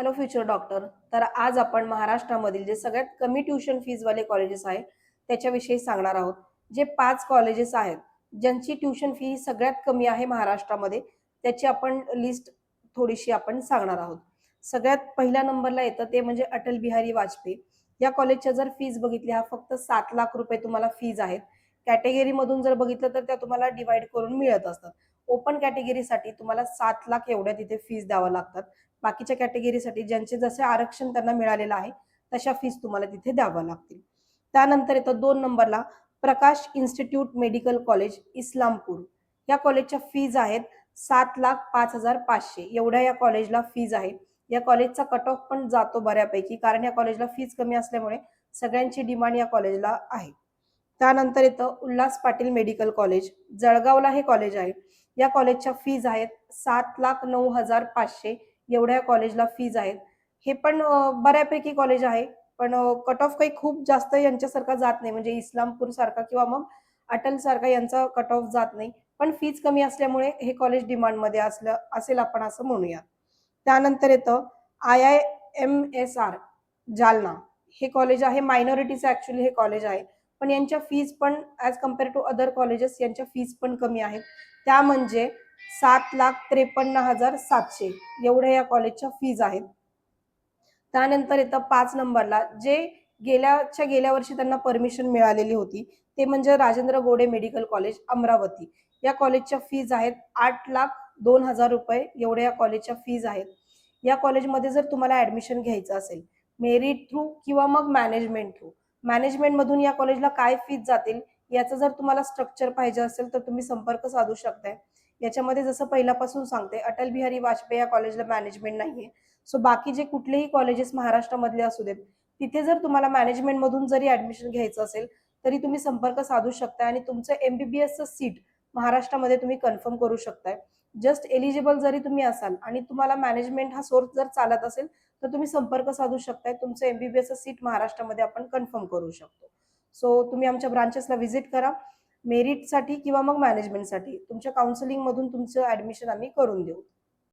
Hello future doctor तर आज आपण महाराष्ट्रामधील जे सगळ्यात कमी ट्युशन फीजवाले कॉलेजेस आहे त्याच्याविषयी सांगणार आहोत. जे पाच कॉलेजेस आहेत ज्यांची ट्युशन फी सगळ्यात कमी आहे महाराष्ट्रामध्ये त्याची आपण लिस्ट थोडीशी आपण सांगणार आहोत. सगळ्यात पहिल्या नंबरला येतं ते म्हणजे अटल बिहारी वाजपेयी. या कॉलेजच्या जर फीज बघितली हा फक्त सात लाख रुपये तुम्हाला फीज आहेत. कॅटेगरीमधून जर बघितलं तर त्या तुम्हाला डिवाइड करून मिळत असतात. ओपन कॅटेगरीसाठी तुम्हाला सात लाख एवढ्या तिथे फीज द्यावं लागतात. बाकीच्या कॅटेगरीसाठी ज्यांचे जसे आरक्षण त्यांना मिळालेलं आहे तशा फीज तुम्हाला तिथे द्याव्या लागतील. त्यानंतर येतं दोन नंबरला Prakash institute medical college Islampur. या कॉलेजच्या फीज आहेत सात लाख पाच हजार पाचशे. एवढ्या या कॉलेजला फीज आहे या कॉलेजचा कट ऑफ पण जातो बऱ्यापैकी कारण या कॉलेजला फीज कमी असल्यामुळे सगळ्यांची डिमांड या कॉलेजला आहे. त्यानंतर येतं उल्हास पाटील मेडिकल कॉलेज जळगावला हे कॉलेज आहे. या कॉलेजच्या फीज आहेत सात लाख नऊ हजार पाचशे एवढ्या या कॉलेजला फीज आहेत. हे पण बऱ्यापैकी कॉलेज आहे पण कट ऑफ काही खूप जास्त यांच्यासारखा जात नाही. म्हणजे इस्लामपूर सारखा किंवा मग अटल सारखा यांचा कट ऑफ जात नाही. पण फीज कमी असल्यामुळे हे कॉलेज डिमांडमध्ये असलं असेल आपण असं म्हणूया. त्यानंतर येतं I I M S R Jalna. हे कॉलेज आहे मायनॉरिटीचं ऍक्च्युली हे कॉलेज आहे. पण यांच्या फीज पण as compare to other colleges यांच्या फीज पण कमी आहेत. त्या म्हणजे सात लाख त्रेपन्न हजार सातशे एवढ्या या कॉलेजच्या फीज आहेत. त्यानंतर येतं पाच नंबरला जे गेल्याच्या गेल्या वर्षी त्यांना परमिशन मिळालेली होती ते म्हणजे राजेंद्र गोडे मेडिकल कॉलेज अमरावती. या कॉलेजच्या फीज आहेत आठ लाख दोन हजार रुपये एवढ्या या कॉलेजच्या फीज आहेत. या कॉलेजमध्ये जर तुम्हाला ऍडमिशन घ्यायचं असेल मेरिट थ्रू किंवा मग मॅनेजमेंट थ्रू मॅनेजमेंटमधून या कॉलेजला काय फीज जातील याचं जर तुम्हाला स्ट्रक्चर पाहिजे असेल तर तुम्ही संपर्क साधू शकताय. याच्यामध्ये जसं पहिल्यापासून सांगते अटल बिहारी वाजपेयी या कॉलेजला मॅनेजमेंट नाहीये. सो बाकी जे कुठलेही कॉलेजेस महाराष्ट्रामधले असू देत तिथे जर तुम्हाला मॅनेजमेंटमधून जरी ऍडमिशन घ्यायचं असेल तरी तुम्ही संपर्क साधू शकताय आणि तुमचं एमबीबीएसचं सीट महाराष्ट्रामध्ये तुम्ही कन्फर्म करू शकताय. जस्ट एलिजिबल जरी तुम्ही असाल आणि तुम्हाला मॅनेजमेंट हा सोर्स जर चालत असेल तर तुम्ही संपर्क साधू शकताय. तुमचं एमबीबीएसचं सीट महाराष्ट्रामध्ये आपण कन्फर्म करू शकतो. सो तुम्ही आमच्या ब्रांचेसला व्हिजिट करा. मेरिटसाठी किंवा मग मॅनेजमेंटसाठी तुमच्या काउन्सिलिंगमधून तुमचं ऍडमिशन आम्ही करून देऊ.